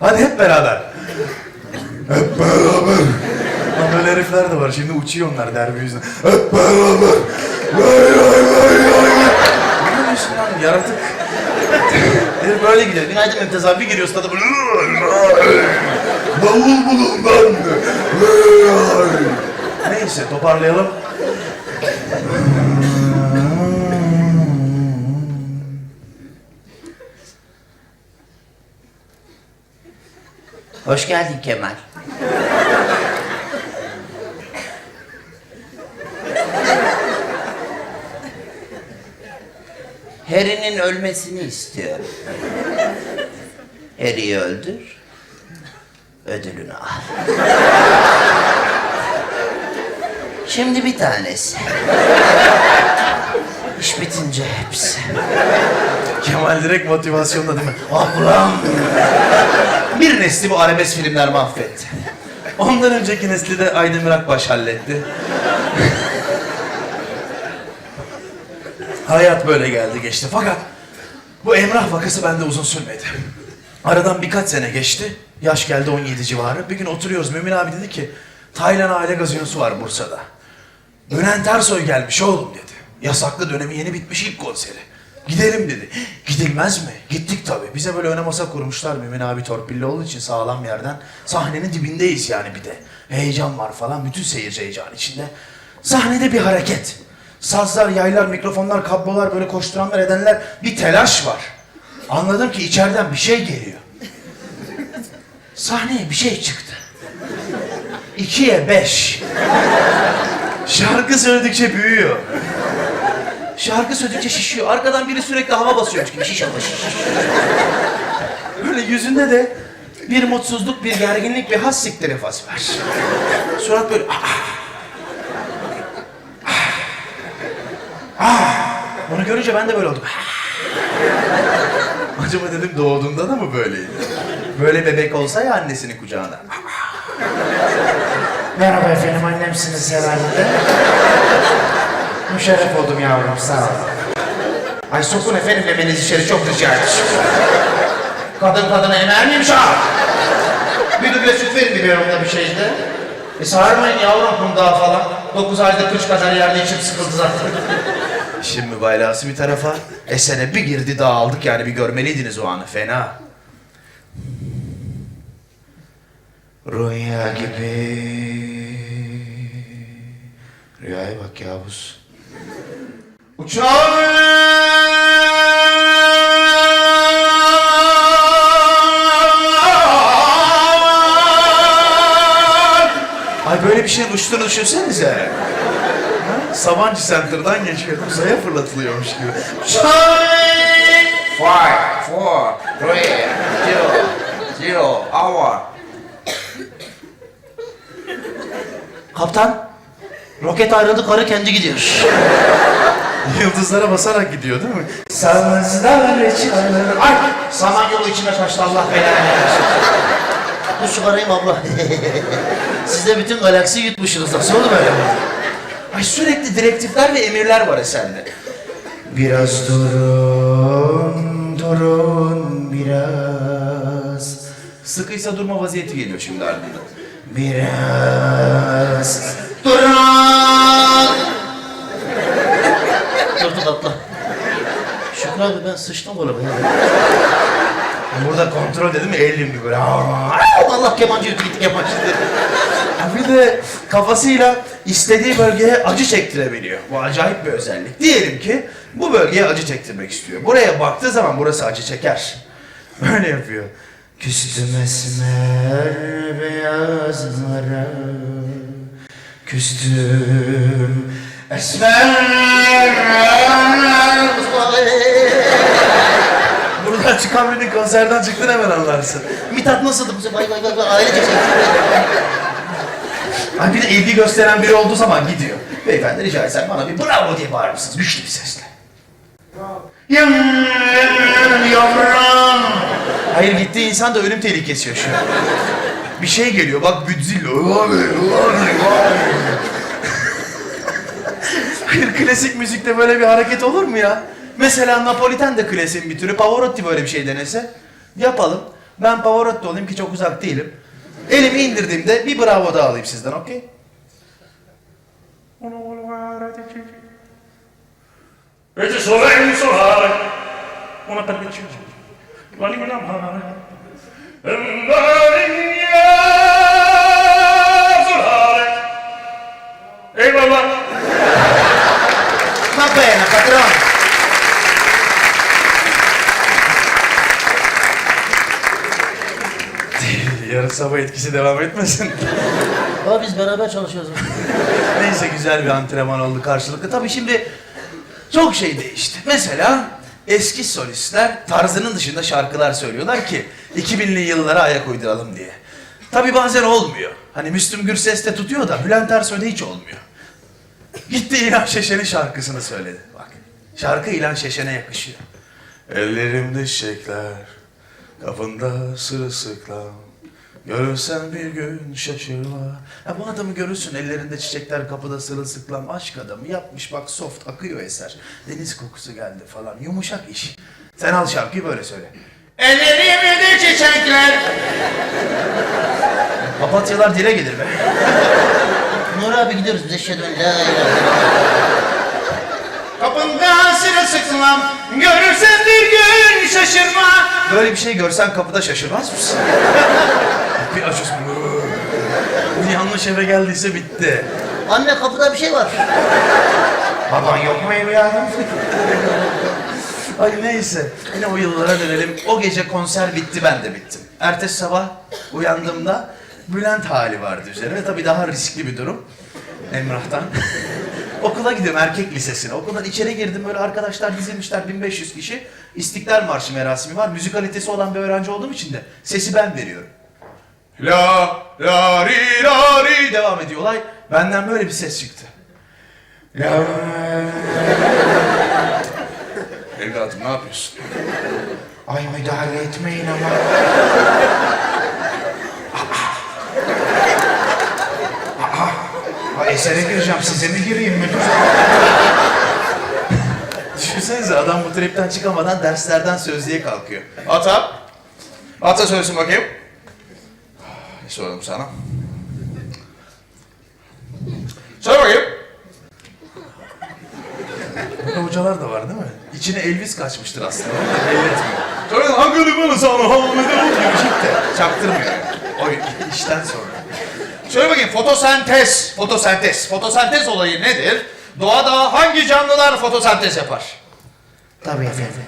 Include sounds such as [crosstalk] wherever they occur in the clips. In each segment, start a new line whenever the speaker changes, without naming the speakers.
Hadi hep beraber. Hep beraber. Lan böyle herifler de var. Şimdi uçuyor onlar derbi yüzünden. Hep beraber. Lay lay lay lay. Ne diyorsun lan yaratık? Herif böyle gidiyor. Günaydın Mümtaz abi giriyor stada böyle. Davul bulun ben. Neyse toparlayalım.
Hoş geldin Kemal. Harry'nin ölmesini istiyorum. Harry'i öldür, ödülünü al. Şimdi bir tanesi. İş bitince hepsi.
Kemal direkt motivasyonda değil mi? Ah! Bir nesli bu arabesk filmler mahvetti. Ondan önceki nesli de Aydemir Akbaş halletti. Hayat böyle geldi geçti fakat bu Emrah vakası bende uzun sürmedi. Aradan birkaç sene geçti. Yaş geldi 17 civarı. Bir gün oturuyoruz. Mümin abi dedi ki Taylan Aile Gazinosu var Bursa'da. Bülent Ersoy gelmiş oğlum dedi. Yasaklı dönemi yeni bitmiş ilk konseri. Gidelim dedi. Gidilmez mi? Gittik tabii. Bize böyle öne masa kurmuşlar. Mümin abi torpilli olduğu için sağlam yerden. Sahnenin dibindeyiz yani bir de. Heyecan var falan. Bütün seyirci heyecan içinde. Sahnede bir hareket. Sazlar, yaylar, mikrofonlar, kablolar böyle koşturanlar edenler bir telaş var. Anladım ki içeriden bir şey geliyor. Sahneye bir şey çıktı. İkiye beş. Şarkı söyledikçe büyüyor. Şarkı söyledikçe şişiyor. Arkadan biri sürekli hava basıyormuş gibi şiş hava şiş. şiş. Böyle yüzünde de bir mutsuzluk, bir gerginlik, bir has siktir efası var. Surat böyle... "Ah, ah, ah, ah." Onu görünce ben de böyle oldum. "Ah." [laughs] Acaba dedim doğduğunda da mı böyleydi? Böyle bebek olsa ya annesinin kucağına.
Merhaba efendim, annemsiniz herhalde. Müşerref oldum yavrum, sağ ol.
Ay sokun efendim memenizi içeri çok rica ederim. Kadın kadına emer miymiş ha? Bir duble süt verin biliyorum da bir şeyde. E sarmayın yavrum kundağı falan. Dokuz ayda kıç kadar yerde içim sıkıldı zaten.
İşin mübalağası bir tarafa. Esene bir girdi dağıldık yani bir görmeliydiniz o anı fena. Rüya gibi. Rüyaya bak Yavuz. Uçan! Ay böyle bir şeyin uçtuğunu düşünsenize. Ha? Sabancı Center'dan geçiyor. Uzaya fırlatılıyormuş gibi.
Five, four, three, two, zero, hour. Kaptan, roket ayrıldı, karı kendi gidiyor.
Yıldızlara basarak gidiyor değil mi?
Sazlar çalır.
Ay, samanyolu içine kaçtı Allah belanı versin. Dur çıkarayım abla. [laughs] Siz de bütün galaksi yutmuşsunuz. Nasıl oldu böyle?
Ay sürekli direktifler ve emirler var eserde.
Biraz durun, durun biraz.
Sıkıysa durma vaziyeti geliyor şimdi ardından.
Biraz.
Durun! Durduk abla. Şükrü abi ben sıçtım arabaya.
Burada kontrol dedim elim bir böyle. Aa!
Allah kemancı yuttu kemancı.
Bir de kafasıyla istediği bölgeye acı çektirebiliyor. Bu acayip bir özellik. Diyelim ki bu bölgeye acı çektirmek istiyor. Buraya baktığı zaman burası acı çeker. Böyle yapıyor.
Küstüm esmer beyazlara Küstüm esmer
Buradan çıkan birinin konserden çıktın hemen anlarsın.
Mithat nasıldı bu sefer? Vay vay vay vay ailecek şey.
Ay bir de ilgi gösteren biri olduğu zaman gidiyor. Beyefendi rica etsem bana bir bravo diye bağırır mısınız? Güçlü bir sesle. Yavrum, yavrum. Hayır gittiği insan da ölüm tehlikesi yaşıyor. Bir şey geliyor bak Godzilla. Hayır klasik müzikte böyle bir hareket olur mu ya? Mesela Napoliten de klasiğin bir türü. Pavarotti böyle bir şey denese. Yapalım. Ben Pavarotti olayım ki çok uzak değilim. Elimi indirdiğimde bir bravo daha alayım sizden okey?
E ti sorrei solare, una pellicina, l'anima mare, e maligna solare. E baba,
Va bene, patron.
Yarın sabah etkisi devam etmesin.
Ama biz beraber çalışıyoruz.
Neyse güzel bir antrenman oldu karşılıklı. Tabii şimdi çok şey değişti. Mesela eski solistler tarzının dışında şarkılar söylüyorlar ki 2000'li yıllara ayak uyduralım diye. Tabii bazen olmuyor. Hani Müslüm Gürses de tutuyor da Bülent Ersoy'da hiç olmuyor. Gitti İlhan Şeşen'in şarkısını söyledi. Bak şarkı İlhan Şeşen'e yakışıyor. Ellerimde çiçekler, kapında sırılsıklam. Görürsen bir gün şaşırma. Ya bu adamı görürsün ellerinde çiçekler kapıda sırılsıklam. Aşk adamı yapmış bak soft akıyor eser. Deniz kokusu geldi falan yumuşak iş. Sen al şarkıyı böyle söyle.
Ellerimde çiçekler.
Papatyalar dile gelir be.
Nur abi gidiyoruz biz eşhedü en la ilahe illallah.
Kapında sırılsıklam. Görürsen bir gün şaşırma.
Böyle bir şey görsen kapıda şaşırmaz mısın? Açıyorsun. Bu yanlış eve geldiyse bitti.
Anne kapıda bir şey var.
Baban yok mu evladım?
Ay neyse. Yine o yıllara dönelim. O gece konser bitti ben de bittim. Ertesi sabah uyandığımda Bülent hali vardı üzerine. Tabii daha riskli bir durum. Emrah'tan. [laughs] Okula gidiyorum erkek lisesine. Okuldan içeri girdim böyle arkadaşlar dizilmişler 1500 kişi. İstiklal Marşı merasimi var. Müzikalitesi olan bir öğrenci olduğum için de sesi ben veriyorum. La la ri la ri devam ediyor olay. Benden böyle bir ses çıktı.
La
Evladım ne yapıyorsun?
Ay müdahale etmeyin ama. Aa. Aa. Aa, esere gireceğim. Size mi gireyim müdür?
Düşünsenize adam bu tripten çıkamadan derslerden sözlüğe kalkıyor. Ata. Ata söylesin bakayım. Ne sordum sana? Söyle bakayım. Burada hocalar da var değil mi? İçine Elvis kaçmıştır aslında. Etmiyor. Söyle hangi bana sana hamile gibi işte. Çaktırmıyor. O işten sonra. Söyle bakayım fotosentez. Fotosentez. Fotosentez olayı nedir? Doğada hangi canlılar fotosentez yapar?
Tabii efendim.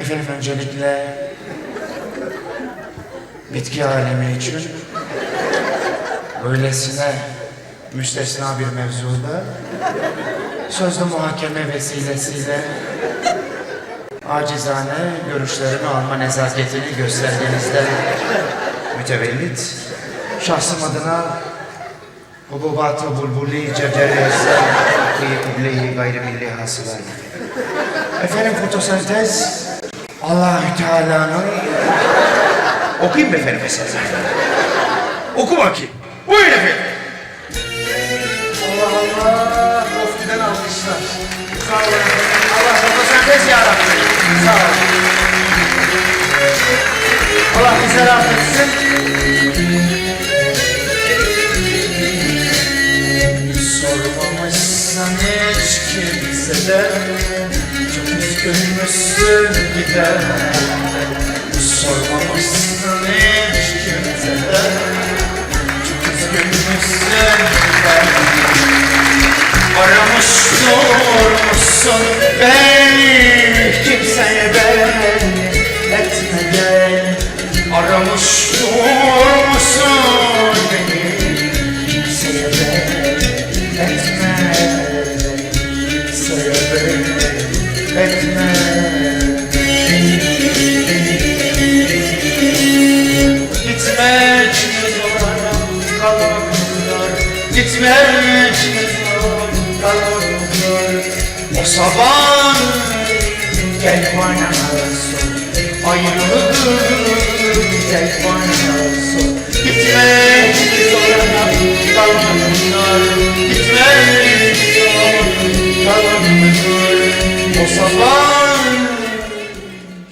Efendim öncelikle bitki alemi için böylesine müstesna bir mevzuda sözlü muhakeme vesilesiyle acizane görüşlerimi alma nezaketini gösterdiğinizden mütevellit şahsım adına hububat-ı bulbuli cevdere kıbleyi gayrimilli hasılar. Efendim fotosentez Allahü Teala'nın
Okuyayım mı efendim mesela? Oku bakayım. Buyurun efendim. Allah Allah. Ofiden almışlar. Sağ olun efendim. Allah fotosentez yarattı. Sağ olun. Allah bize rahmet etsin.
sormamışsın hiç kimseden Çok üzgünmüşsün gider Sormamışsın hiç kimseden Çok üzgünmüşsün gider Aramış durmuşsun beni Kimseye belli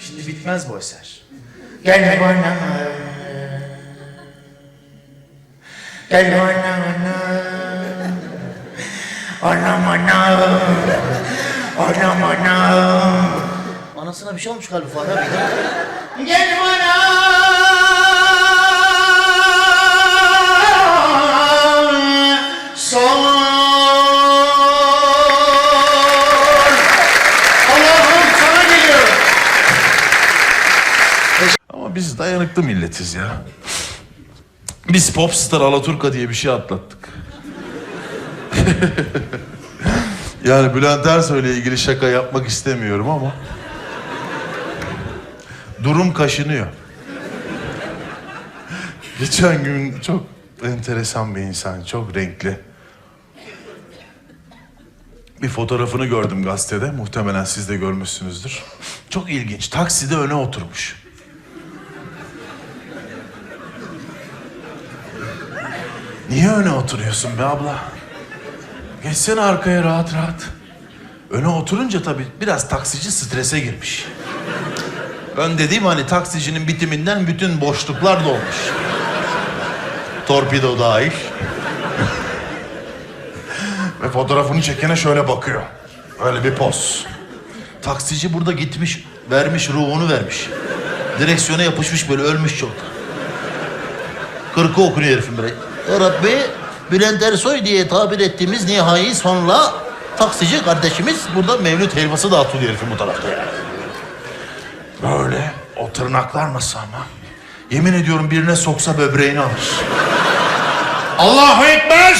Şimdi bitmez bu eser.
Gel bana. Gel bana. Anam anam. Anam anam.
Anasına bir şey olmuş galiba Fahri abi.
Ama biz dayanıklı milletiz ya. Biz Popstar Alaturka diye bir şey atlattık. [laughs] yani Bülent Ersoy ile ilgili şaka yapmak istemiyorum ama... Durum kaşınıyor. Geçen gün çok enteresan bir insan, çok renkli. Bir fotoğrafını gördüm gazetede. Muhtemelen siz de görmüşsünüzdür. Çok ilginç. Takside öne oturmuş. Niye öne oturuyorsun be abla? Geçsene arkaya rahat rahat. Öne oturunca tabii biraz taksici strese girmiş. Ön dediğim hani taksicinin bitiminden bütün boşluklar dolmuş. Torpido dahil. Ve fotoğrafını çekene şöyle bakıyor. Öyle bir poz. Taksici burada gitmiş, vermiş ruhunu vermiş. Direksiyona yapışmış böyle ölmüş çok. Kırkı okunuyor herifin böyle.
Ya Rabbi Bülent Ersoy diye tabir ettiğimiz nihai sonla taksici kardeşimiz burada mevlüt helvası dağıtılıyor herifin bu tarafta yani.
Böyle o tırnaklar nasıl ama? Yemin ediyorum birine soksa böbreğini alır. Allahu Ekber!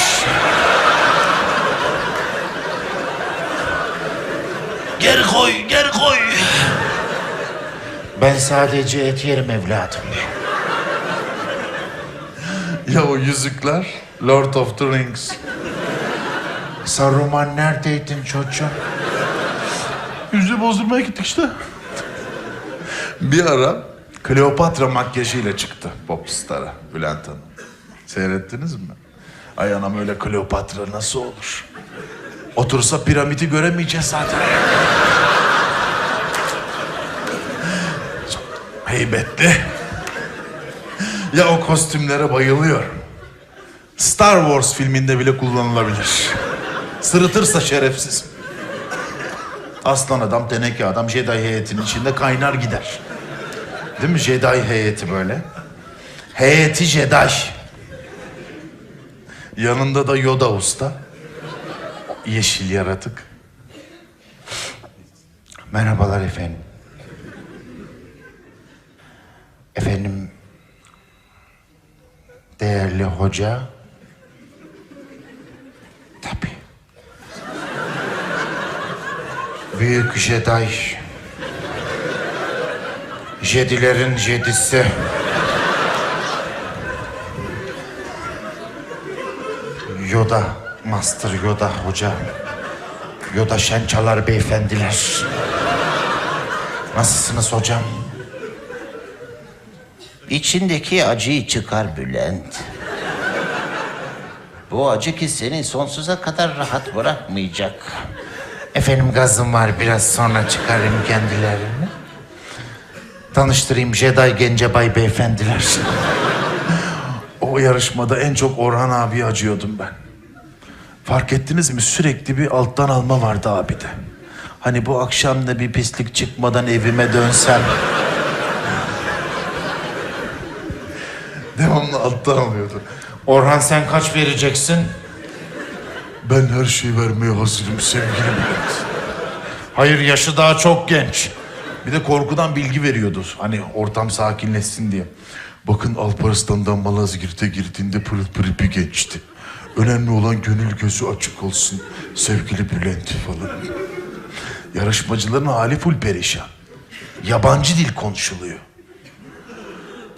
Geri koy, geri koy.
Ben sadece et yerim evladım.
Ya o yüzükler? Lord of the Rings.
Saruman neredeydin çocuğum?
Yüzü bozdurmaya gittik işte. Bir ara Kleopatra makyajıyla çıktı Popstar'a Bülent Hanım. Seyrettiniz mi? Ay anam öyle Kleopatra nasıl olur? Otursa piramidi göremeyeceğiz zaten. Heybetli. Ya o kostümlere bayılıyorum. Star Wars filminde bile kullanılabilir. Sırıtırsa şerefsiz. Aslan adam, teneke adam Jedi heyetinin içinde kaynar gider. Değil mi Jedi heyeti böyle? Heyeti Jedi. Yanında da Yoda usta. Yeşil yaratık.
Merhabalar efendim. Efendim, değerli hoca. Tabii. Büyük Jedi. Jedilerin jedisi. Yoda, Master Yoda hoca. Yoda Şençalar beyefendiler. Nasılsınız hocam?
İçindeki acıyı çıkar Bülent. Bu acı ki seni sonsuza kadar rahat bırakmayacak.
Efendim gazım var biraz sonra çıkarayım kendilerini. Tanıştırayım Jedi Gencebay beyefendiler.
O yarışmada en çok Orhan abi acıyordum ben. Fark ettiniz mi? Sürekli bir alttan alma vardı abide. Hani bu akşam da bir pislik çıkmadan evime dönsem. Devamlı alttan alıyordu.
Orhan sen kaç vereceksin?
Ben her şeyi vermeye hazırım sevgili Bülent.
Hayır yaşı daha çok genç.
Bir de korkudan bilgi veriyordu. Hani ortam sakinleşsin diye. Bakın Alparistan'dan Malazgirt'e girdiğinde pırıl pırıl bir gençti. Önemli olan gönül gözü açık olsun. Sevgili Bülent falan. Yarışmacıların hali full perişan. Yabancı dil konuşuluyor.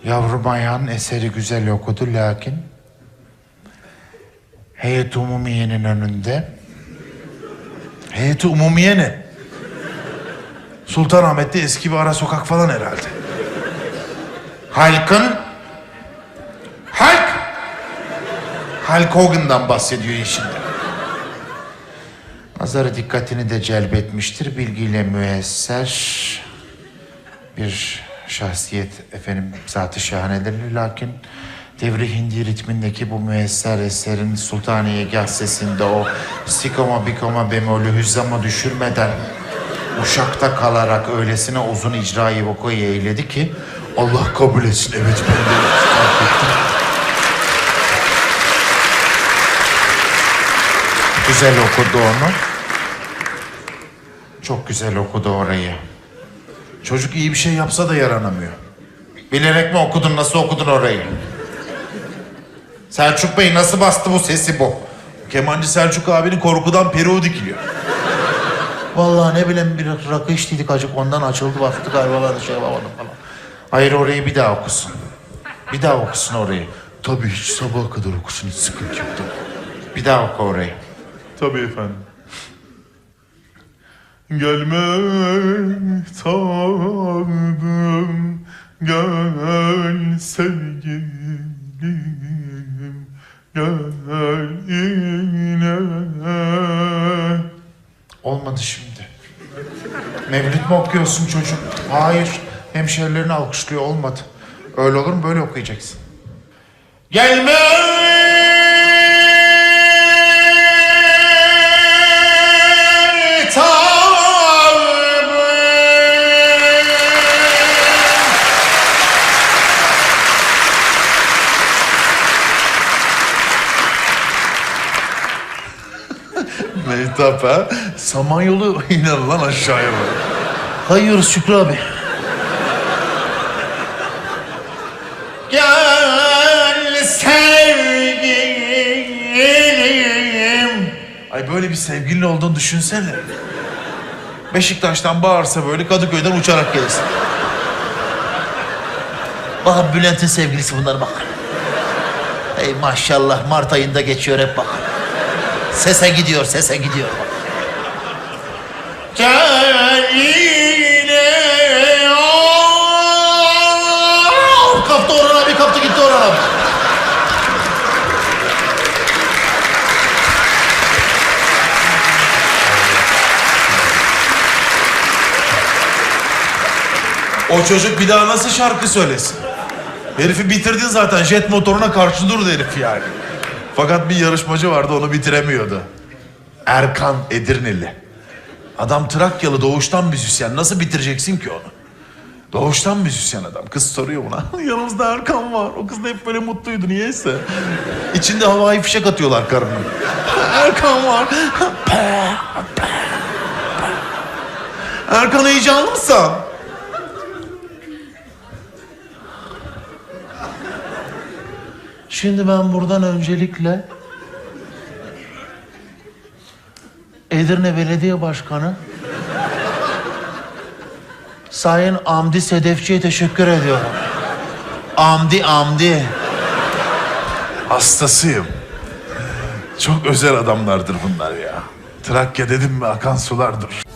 Yavrum ayağın eseri güzel okudu lakin... Heyet Umumiye'nin önünde
Heyeti Umumiye ne? Sultanahmet'te eski bir ara sokak falan herhalde.
halkın... Halk! Hulk Hogan'dan bahsediyor işinde. Nazarı dikkatini de celbetmiştir. Bilgiyle müesser bir şahsiyet efendim zatı şahanedir lakin devri hindi ritmindeki bu müesser eserin Sultaniye Gah sesinde o sikoma bikoma bemolü hüzzama düşürmeden uşakta kalarak öylesine uzun icrayı vokoyu eyledi ki Allah kabul etsin. Evet ben de. Güzel okudu onu. Çok güzel okudu orayı. Çocuk iyi bir şey yapsa da yaranamıyor. Bilerek mi okudun, nasıl okudun orayı? Selçuk Bey nasıl bastı bu sesi bu?
Kemancı Selçuk abinin korkudan peruğu dikiliyor.
Vallahi ne bileyim bir rakı içtiydik acık ondan açıldı baktı galiba şey yapamadım falan.
Hayır orayı bir daha okusun. Bir daha okusun orayı.
Tabii hiç sabaha kadar okusun hiç sıkıntı yok tabii.
Bir daha oku orayı.
Tabii efendim. Gelme tadım gel sevgilim gel yine.
Olmadı şimdi. Mevlüt mü okuyorsun çocuk? Hayır. Hemşerilerini alkışlıyor olmadı. Öyle olur mu? Böyle okuyacaksın. Gelme
Mehtap ha? Samanyolu [laughs] iner lan aşağıya bak.
Kayıyoruz Şükrü abi.
Gel sevgilim.
Ay böyle bir sevgilin olduğunu düşünsene. Beşiktaş'tan bağırsa böyle Kadıköy'den uçarak gelirsin.
Bak Bülent'in sevgilisi bunlar bak. Ey maşallah Mart ayında geçiyor hep bak. Sese gidiyor, sese gidiyor
yine.
Kaptı Orhan abi, kaptı gitti Orhan abi.
O çocuk bir daha nasıl şarkı söylesin? Herifi bitirdin zaten. Jet motoruna karşı durdu herif yani. Fakat bir yarışmacı vardı onu bitiremiyordu. Erkan Edirneli. Adam Trakyalı doğuştan müzisyen. Nasıl bitireceksin ki onu? Doğuştan müzisyen adam. Kız soruyor buna. [laughs] Yanımızda Erkan var. O kız da hep böyle mutluydu niyeyse. İçinde havai fişek atıyorlar karının. [laughs] Erkan var. [laughs] Erkan heyecanlı mısın?
Şimdi ben buradan öncelikle Edirne Belediye Başkanı Sayın Amdi Sedefçi'ye teşekkür ediyorum. Amdi Amdi.
Hastasıyım. Çok özel adamlardır bunlar ya. Trakya dedim mi akan sular durur.